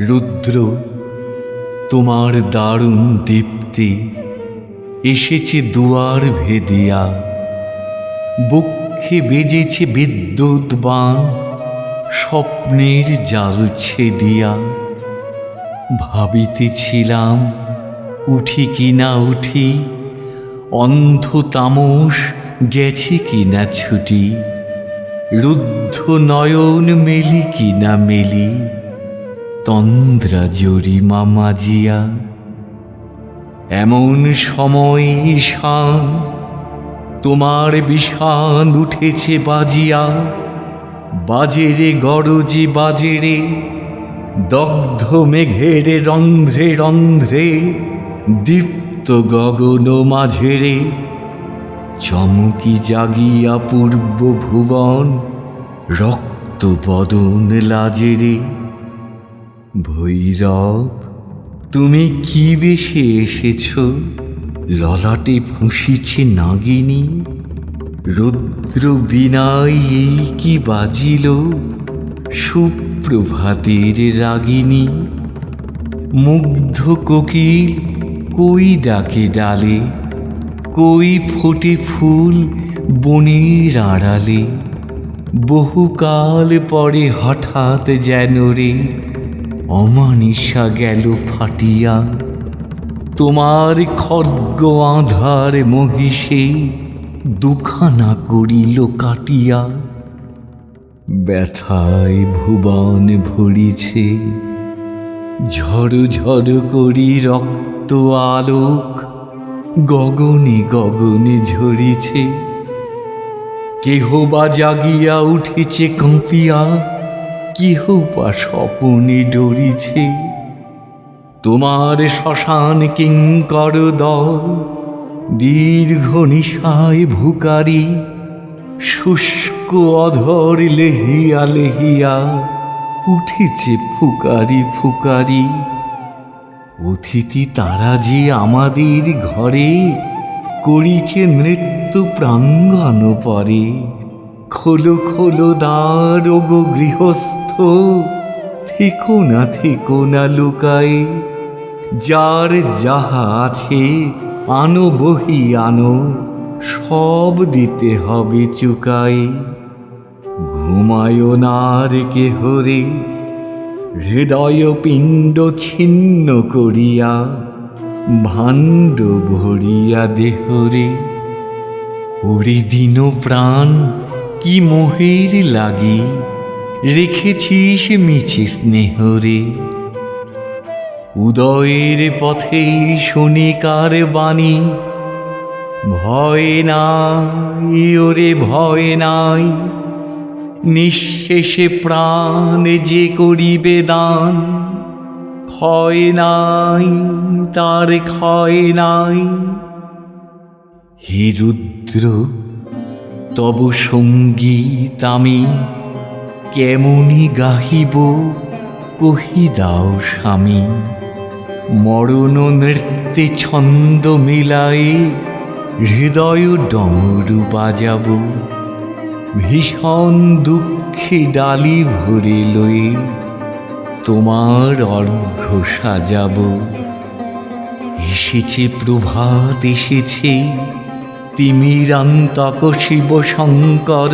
রুদ্র, তোমার দারুণ দীপ্তি, এসেছে দুয়ার ভেদিয়া। বক্ষে বেজেছে বিদ্যুৎ বান, স্বপ্নের জাল ছেদিয়া। ভাবিতেছিলাম, উঠি কি না উঠি, অন্ধ তামস গেছে কি না ছুটি? রুদ্ধ নয়ন মেলি কি না মেলি? তন্দ্রা জরি মামাজিয়া এমন সময় ঈশান, তোমার বিষান উঠেছে বাজিয়া। বাজেরে গরজি, বাজেরে দগ্ধ মেঘের রন্ধ্রে রন্ধ্রে দীপ্ত গগন মাঝেরে চমকি জাগিয়া পূর্ব ভুবন, রক্ত বদন লাজেরে ভৈরব, তুমি কি বেশে এসেছ? ললাটে ফুঁসিছে নাগিনী। রুদ্র বিনাই এই কি বাজিল? সুপ্রভাতের রাগিনী। মুগ্ধ কোকিল কই ডাকে ডালে? কই ফোটে ফুল বনের আড়ালে? বহুকাল পরে হঠাৎ যেন রে অমানিসা গেল ফাটিয়া। তোমার খড়গ আধার মহিষে দুখানা করিল কাটিয়া। ব্যথায় ভুবন ভরিছে ঝড় ঝড় করি রক্ত আলোক। গগনে গগনে ঝরিছে। কেহ বা জাগিয়া উঠেছে কাঁপিয়া কেহ বা স্বপনে ডরিছে। তোমার শ্মশান কিঙ্কর দল, দীর্ঘ নিশায় ভুকারি, শুষ্ক অধর লেহিয়া লেহিয়া উঠেছে ফুকারি ফুকারি অতিথি তারা যে আমাদের ঘরে করিছে নৃত্য প্রাঙ্গণ পরে, খোলো খোলো দ্বার ও গো গৃহস্থ, থেকো না থেকো না লুকায়ে, যার যাহা আছে আনো, বহি আনো, সব দিতে হবে চুকায়ে। ঘুমায় নার কেহরে হৃদয় পিণ্ড ছিন্ন করিয়া, ভাণ্ড ভরিয়া দেহরে ওরে দিন প্রাণ কি মোহের লাগে, রেখেছিস মিছে স্নেহরে। উদয়ের পথে শনিকার বাণী, ভয় নাই, ওরে ভয় নাই নিঃশেষে প্রাণ যে করিবে দান। ক্ষয় নাই, তার ক্ষয় নাই। হে রুদ্র, তব সংগীত আমি কেমনি গাহিব, কহি দাও স্বামী। মরণ নৃত্যে ছন্দ মিলাই হৃদয় ডমরু বাজাবো। ভীষণ দুঃখে ডালি ভরে লয়ে তোমার অর্ঘ্য সাজাব। এসেছে প্রভাত, এসেছে তিমিরান্তক শিব শঙ্কর,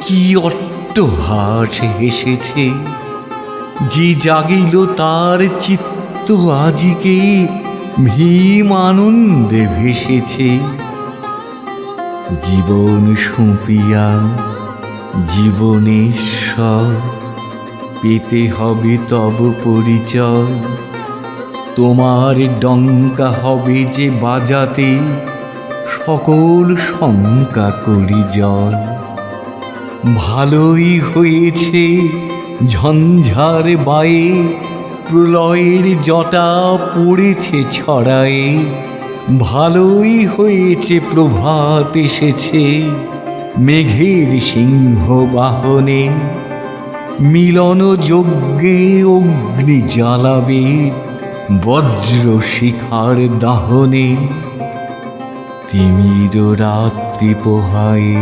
কি অট্টহাস হেসেছে। যে জাগিল তার চিত্ত আজিকে, ভীম আনন্দে ভেসেছে। জীবন সুপিয়া জীবনেশ্বর পেতে হবে তব পরিচয়। তোমার ডঙ্কা হবে যে বাজাতে সকল শঙ্কা করি জল ভালোই হয়েছে ঝঞ্ঝার বায়ে, প্রলয়ের জটা পড়েছে ছড়ায়ে। ভালোই হয়েছে, প্রভাত এসেছে। মেঘের সিংহ বাহনে মিলন যজ্ঞে অগ্নি জ্বালাবে বজ্র শিখার দাহনে। তিমির রাত্রি পোহায়,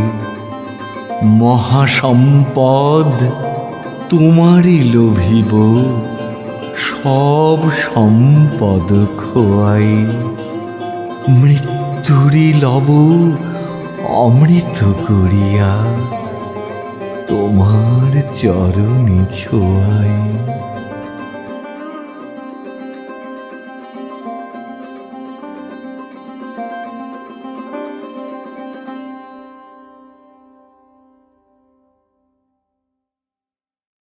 মহাসম্পদ তোমারই লোভিব, সব সম্পদ খোয়াই মৃত্যুরি লব অমৃত করিয়া তোমার চরণে ছোয়াই।